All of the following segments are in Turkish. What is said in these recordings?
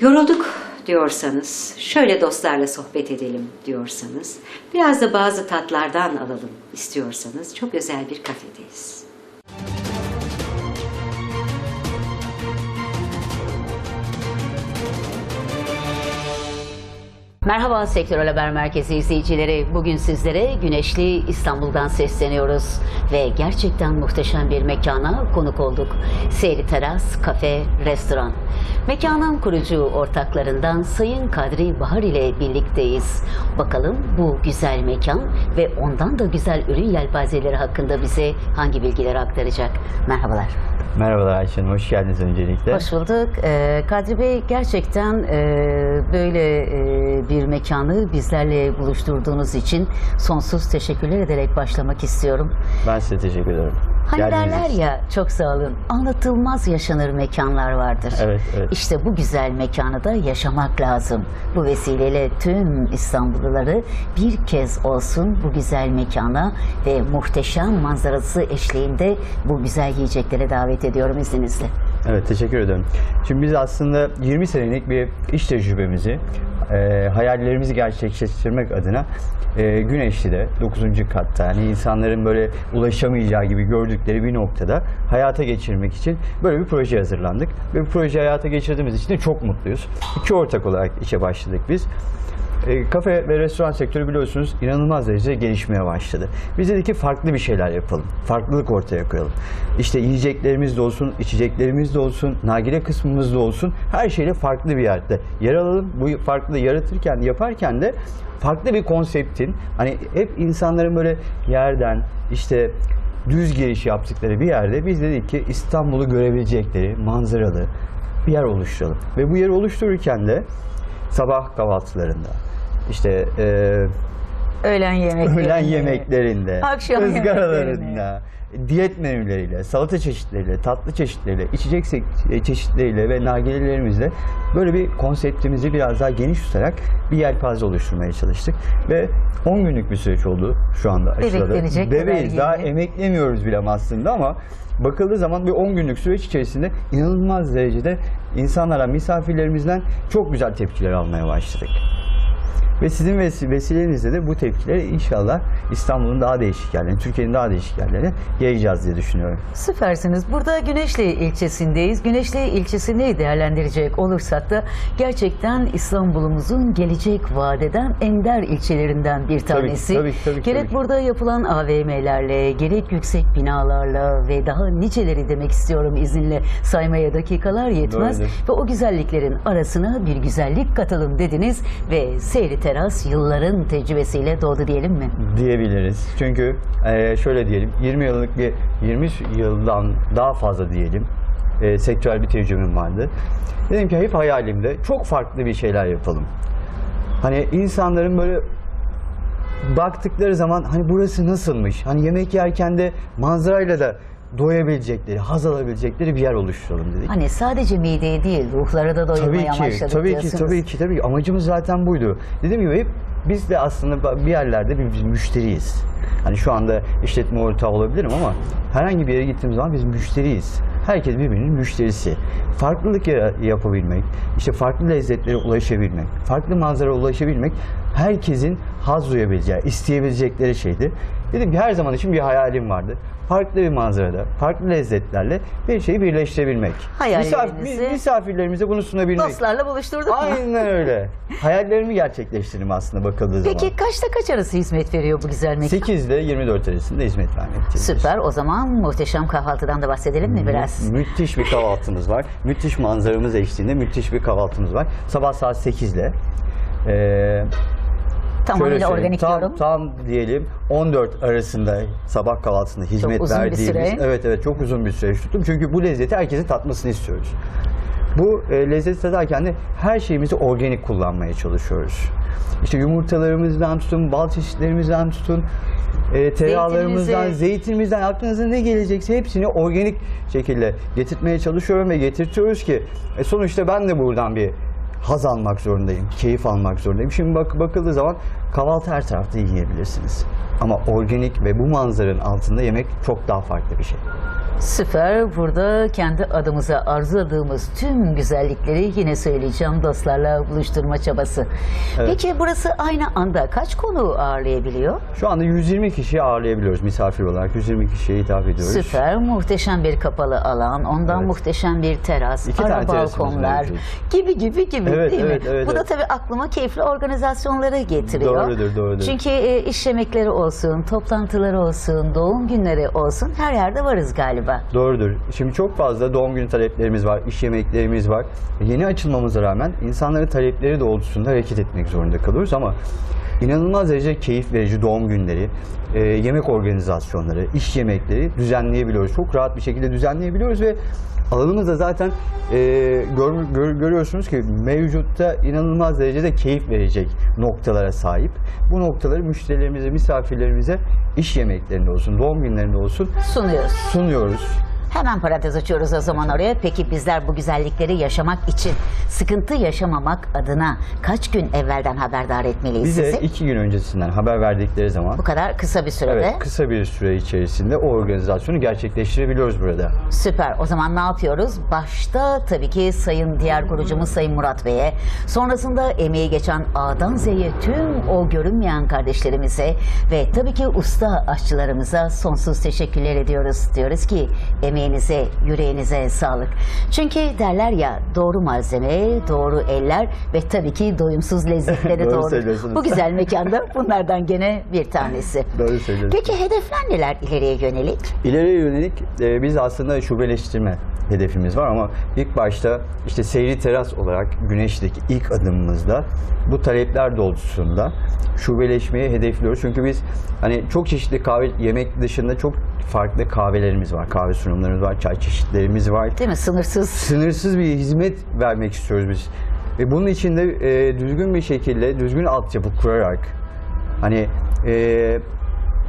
Yorulduk diyorsanız, şöyle dostlarla sohbet edelim diyorsanız, biraz da bazı tatlardan alalım istiyorsanız çok özel bir kafedeyiz. Merhaba Sektörel Haber Merkezi izleyicileri. Bugün sizlere güneşli İstanbul'dan sesleniyoruz. Ve gerçekten muhteşem bir mekana konuk olduk. Seyri Teras, Kafe, Restoran. Mekanın kurucu ortaklarından Sayın Kadri Bahar ile birlikteyiz. Bakalım bu güzel mekan ve ondan da güzel ürün yelpazeleri hakkında bize hangi bilgileri aktaracak? Merhabalar. Merhabalar Ayşe Hanım, hoş geldiniz öncelikle. Hoş bulduk. Ee, Kadri Bey gerçekten e, böyle e, bir mekanı bizlerle buluşturduğunuz için sonsuz teşekkürler ederek başlamak istiyorum. Ben size teşekkür ederim. Hani Geldiğiniz derler ya çok sağ olun anlatılmaz yaşanır mekanlar vardır. Evet, evet. İşte bu güzel mekanı da yaşamak lazım. Bu vesileyle tüm İstanbulluları bir kez olsun bu güzel mekana ve muhteşem manzarası eşliğinde bu güzel yiyeceklere davet ediyorum izninizle. Evet, teşekkür ederim. Şimdi biz aslında 20 senelik bir iş tecrübemizi, e, hayallerimizi gerçekleştirmek adına e, Güneşli'de 9. katta yani insanların böyle ulaşamayacağı gibi gördükleri bir noktada hayata geçirmek için böyle bir proje hazırlandık. Ve bu projeyi hayata geçirdiğimiz için de çok mutluyuz. İki ortak olarak işe başladık biz. E, kafe ve restoran sektörü biliyorsunuz inanılmaz derecede gelişmeye başladı. Biz dedik ki farklı bir şeyler yapalım. Farklılık ortaya koyalım. İşte yiyeceklerimiz de olsun, içeceklerimiz de olsun, nargile kısmımız da olsun. Her şeyle farklı bir yerde yer alalım. Bu farklılığı yaratırken, yaparken de farklı bir konseptin hani hep insanların böyle yerden işte düz giriş yaptıkları bir yerde biz dedik ki İstanbul'u görebilecekleri manzaralı bir yer oluşturalım. Ve bu yeri oluştururken de sabah kahvaltılarında işte e, Öğlen yemekleri. öğlen yemeklerinde, Akşam ızgaralarında, diyet menüleriyle, salata çeşitleriyle, tatlı çeşitleriyle, içecek e, çeşitleriyle ve nargilelerimizle böyle bir konseptimizi biraz daha geniş tutarak bir yelpaze oluşturmaya çalıştık. Ve 10 günlük bir süreç oldu şu anda kadar Bebeğiz, daha emeklemiyoruz bile aslında ama bakıldığı zaman bir 10 günlük süreç içerisinde inanılmaz derecede insanlara, misafirlerimizden çok güzel tepkiler almaya başladık. Ve sizin ves- vesilenizle de bu tepkileri inşallah İstanbul'un daha değişik yerlerine, Türkiye'nin daha değişik yerlerine yayacağız diye düşünüyorum. Süpersiniz. Burada Güneşli ilçesindeyiz. Güneşli ilçesini değerlendirecek olursak da gerçekten İstanbul'umuzun gelecek vadeden ender ilçelerinden bir tanesi. tabii tabii gerek tabii ki. burada yapılan AVM'lerle, gerek yüksek binalarla ve daha niceleri demek istiyorum izinle saymaya dakikalar yetmez. Doğrudur. Ve o güzelliklerin arasına bir güzellik katalım dediniz ve Seyri Teras yılların tecrübesiyle doğdu diyelim mi? Diyebiliriz. Çünkü eee, şöyle diyelim, 20 yıllık bir, 20 yıldan daha fazla diyelim, eee sektörel bir tecrübem vardı. Dedim ki hep hayalimde çok farklı bir şeyler yapalım. Hani insanların böyle baktıkları zaman hani burası nasılmış? Hani yemek yerken de manzarayla da doyabilecekleri, haz alabilecekleri bir yer oluşturalım dedik. Hani sadece mideye değil ruhlara da doyurmayı Tabii ki, amaçladık tabii ki, diyorsunuz. tabii ki, tabii ki. Amacımız zaten buydu. Dediğim gibi hep biz de aslında bir yerlerde bir biz müşteriyiz. Hani şu anda işletme ortağı olabilirim ama herhangi bir yere gittiğim zaman biz müşteriyiz. Herkes birbirinin müşterisi. Farklılık ya- yapabilmek, işte farklı lezzetlere ulaşabilmek, farklı manzaraya ulaşabilmek herkesin haz duyabileceği, isteyebilecekleri şeydi. Dedim ki her zaman için bir hayalim vardı. Farklı bir manzarada, farklı lezzetlerle bir şeyi birleştirebilmek. Hayallerinizi- Misaf- misafirlerimize bunu sunabilmek. Dostlarla buluşturduk mu? Aynen öyle. Hayallerimi gerçekleştirdim aslında bakıldığı zaman. Peki kaçta kaç arası hizmet veriyor bu güzel mekan? 8 ile 24 arasında hizmet vermekteyiz. Süper. O zaman muhteşem kahvaltıdan da bahsedelim mi biraz? Müthiş bir kahvaltımız var. Müthiş manzaramız eşliğinde müthiş bir kahvaltımız var. Sabah saat 8'de. Ee, Tamamıyla şöyle organik tam, yorum. tam diyelim 14 arasında sabah kahvaltısında hizmet uzun bir verdiğimiz. süre. Evet evet çok uzun bir süre tuttum. Çünkü bu lezzeti herkesin tatmasını istiyoruz. Bu e, lezzeti tadarken de her şeyimizi organik kullanmaya çalışıyoruz. İşte yumurtalarımızdan tutun, bal çeşitlerimizden tutun, e, tereyağlarımızdan, zeytinimizden aklınıza ne gelecekse hepsini organik şekilde getirtmeye çalışıyorum ve getirtiyoruz ki e, sonuçta ben de buradan bir haz almak zorundayım, keyif almak zorundayım. Şimdi bak bakıldığı zaman kahvaltı her tarafta yiyebilirsiniz. Ama organik ve bu manzaranın altında yemek çok daha farklı bir şey. Süper. Burada kendi adımıza arzuladığımız tüm güzellikleri yine söyleyeceğim dostlarla buluşturma çabası. Evet. Peki burası aynı anda kaç konu ağırlayabiliyor? Şu anda 120 kişiyi ağırlayabiliyoruz misafir olarak. 120 kişiye hitap ediyoruz. Süper. Muhteşem bir kapalı alan. Ondan Evet. muhteşem bir teras, İki ara balkonlar gibi gibi gibi Evet, değil evet, mi? evet, Bu da evet. tabii aklıma keyifli organizasyonları getiriyor. Doğrudur, doğrudur. Çünkü e, iş yemekleri olsun, toplantıları olsun, doğum günleri olsun her yerde varız galiba. Doğrudur. Şimdi çok fazla doğum günü taleplerimiz var, iş yemeklerimiz var. Yeni açılmamıza rağmen insanların talepleri doğrultusunda hareket etmek zorunda kalıyoruz ama inanılmaz derece keyif verici doğum günleri, e, yemek organizasyonları, iş yemekleri düzenleyebiliyoruz. Çok rahat bir şekilde düzenleyebiliyoruz ve alanımız da zaten e, gör- gör- görüyorsunuz ki mevcutta inanılmaz derecede keyif verecek noktalara sahip. Bu noktaları müşterilerimize, misafirlerimize iş yemeklerinde olsun, doğum günlerinde olsun Sunuyoruz. sunuyoruz. Hemen parantez açıyoruz o zaman oraya. Peki bizler bu güzellikleri yaşamak için sıkıntı yaşamamak adına kaç gün evvelden haberdar etmeliyiz Bize sizi? iki gün öncesinden haber verdikleri zaman Bu kadar kısa bir sürede. evet, kısa bir süre içerisinde o organizasyonu gerçekleştirebiliyoruz burada. Süper. O zaman ne yapıyoruz? Başta tabii ki Sayın diğer kurucumuz Sayın Murat Bey'e, sonrasında emeği geçen A'dan Z'ye tüm o görünmeyen kardeşlerimize ve tabii ki usta aşçılarımıza sonsuz teşekkürler ediyoruz. Diyoruz ki emeğinize, yüreğinize sağlık. Çünkü derler ya doğru malzeme, doğru eller ve tabii ki doyumsuz lezzetleri Doğru doğru. Bu güzel mekanda bunlardan gene bir tanesi. Doğru söylüyorsunuz. Peki hedefler neler ileriye yönelik? İleriye yönelik e, biz aslında şubeleştirme hedefimiz var ama ilk başta işte seyri teras olarak Güneş'teki ilk adımımızda bu talepler doğrultusunda şubeleşmeyi hedefliyoruz. Çünkü biz hani çok çeşitli kahve yemek dışında çok farklı kahvelerimiz var. Kahve sunumlarımız var, çay çeşitlerimiz var. Değil mi? Sınırsız. sınırsız bir hizmet vermek istiyoruz biz. Ve bunun için de e, düzgün bir şekilde, düzgün altyapı kurarak hani e,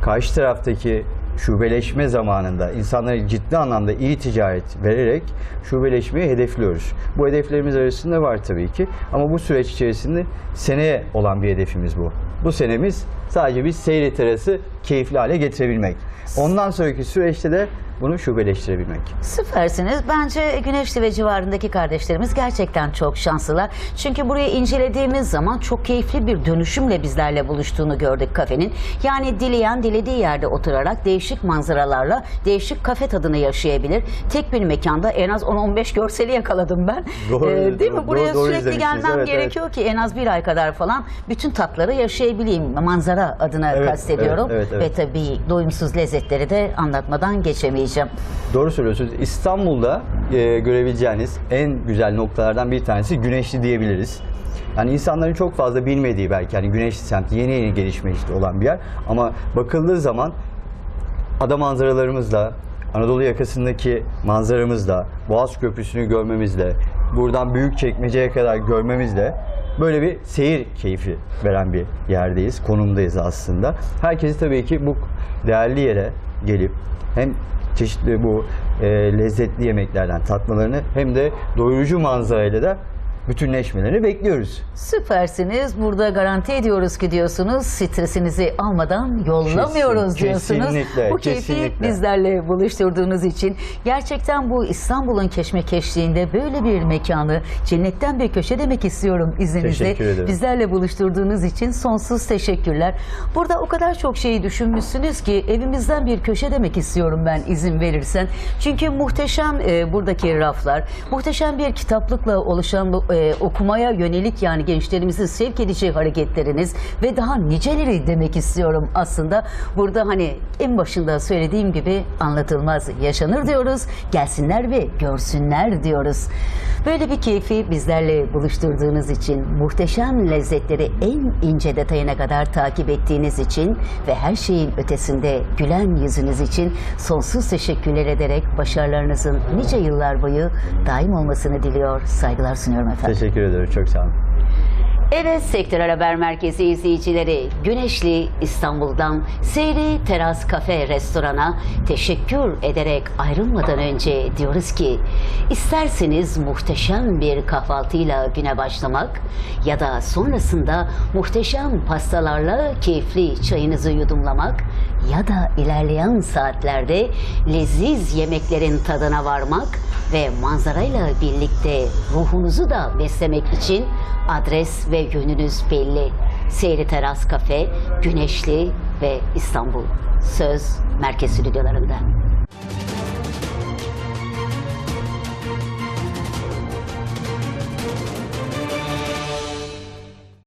karşı taraftaki şubeleşme zamanında insanlara ciddi anlamda iyi ticaret vererek şubeleşmeyi hedefliyoruz. Bu hedeflerimiz arasında var tabii ki ama bu süreç içerisinde seneye olan bir hedefimiz bu. Bu senemiz sadece biz seyri terası keyifli hale getirebilmek. Ondan sonraki süreçte de bunu şubeleştirebilmek. Süpersiniz. Bence Güneşli ve civarındaki kardeşlerimiz gerçekten çok şanslılar. Çünkü burayı incelediğimiz zaman çok keyifli bir dönüşümle bizlerle buluştuğunu gördük kafenin. Yani dileyen dilediği yerde oturarak değişik manzaralarla değişik kafe tadını yaşayabilir. Tek bir mekanda en az 10-15 görseli yakaladım ben. Doğru, Ee, değil mi? doğru, Buraya doğru sürekli izlemişsiniz. gelmem Evet, gerekiyor ki en az bir ay kadar falan bütün tatları yaşayabileyim. Manzara adına Evet, kastediyorum. evet, evet, evet. Ve tabii doyumsuz lezzetleri de anlatmadan geçemeyeceğim. Doğru söylüyorsunuz. İstanbul'da e, görebileceğiniz en güzel noktalardan bir tanesi Güneşli diyebiliriz. Yani insanların çok fazla bilmediği belki hani Güneşli semti yeni yeni gelişmekte olan bir yer ama bakıldığı zaman ada manzaralarımızla, Anadolu yakasındaki manzaramızla, Boğaz Köprüsü'nü görmemizle, buradan Büyükçekmece'ye kadar görmemizle böyle bir seyir keyfi veren bir yerdeyiz, konumdayız aslında. Herkesi tabii ki bu değerli yere gelip hem çeşitli bu e, lezzetli yemeklerden tatmalarını hem de doyurucu manzarayla da bütünleşmelerini bekliyoruz. Süpersiniz. Burada garanti ediyoruz ki diyorsunuz stresinizi almadan yollamıyoruz Kesin- diyorsunuz. kesinlikle, bu keyfi kesinlikle. bizlerle buluşturduğunuz için gerçekten bu İstanbul'un keşmekeşliğinde böyle bir mekanı cennetten bir köşe demek istiyorum izninizle. Teşekkür ederim. Bizlerle buluşturduğunuz için sonsuz teşekkürler. Burada o kadar çok şeyi düşünmüşsünüz ki evimizden bir köşe demek istiyorum ben izin verirsen. Çünkü muhteşem e, buradaki raflar, muhteşem bir kitaplıkla oluşan e, okumaya yönelik yani gençlerimizin sevk edici hareketleriniz ve daha niceleri demek istiyorum aslında. Burada hani en başında söylediğim gibi anlatılmaz yaşanır diyoruz. Gelsinler ve görsünler diyoruz. Böyle bir keyfi bizlerle buluşturduğunuz için, muhteşem lezzetleri en ince detayına kadar takip ettiğiniz için ve her şeyin ötesinde gülen yüzünüz için sonsuz teşekkürler ederek başarılarınızın nice yıllar boyu daim olmasını diliyor, saygılar sunuyorum efendim. Teşekkür ederim. Çok sağ olun. Evet Sektör Haber Merkezi izleyicileri Güneşli İstanbul'dan Seyri Teras Kafe Restorana teşekkür ederek ayrılmadan önce diyoruz ki isterseniz muhteşem bir kahvaltıyla güne başlamak ya da sonrasında muhteşem pastalarla keyifli çayınızı yudumlamak ya da ilerleyen saatlerde leziz yemeklerin tadına varmak ve manzarayla birlikte ruhunuzu da beslemek için adres ve yönünüz belli. Seyri Teras Kafe, Güneşli ve İstanbul. Söz Merkez Stüdyolarında.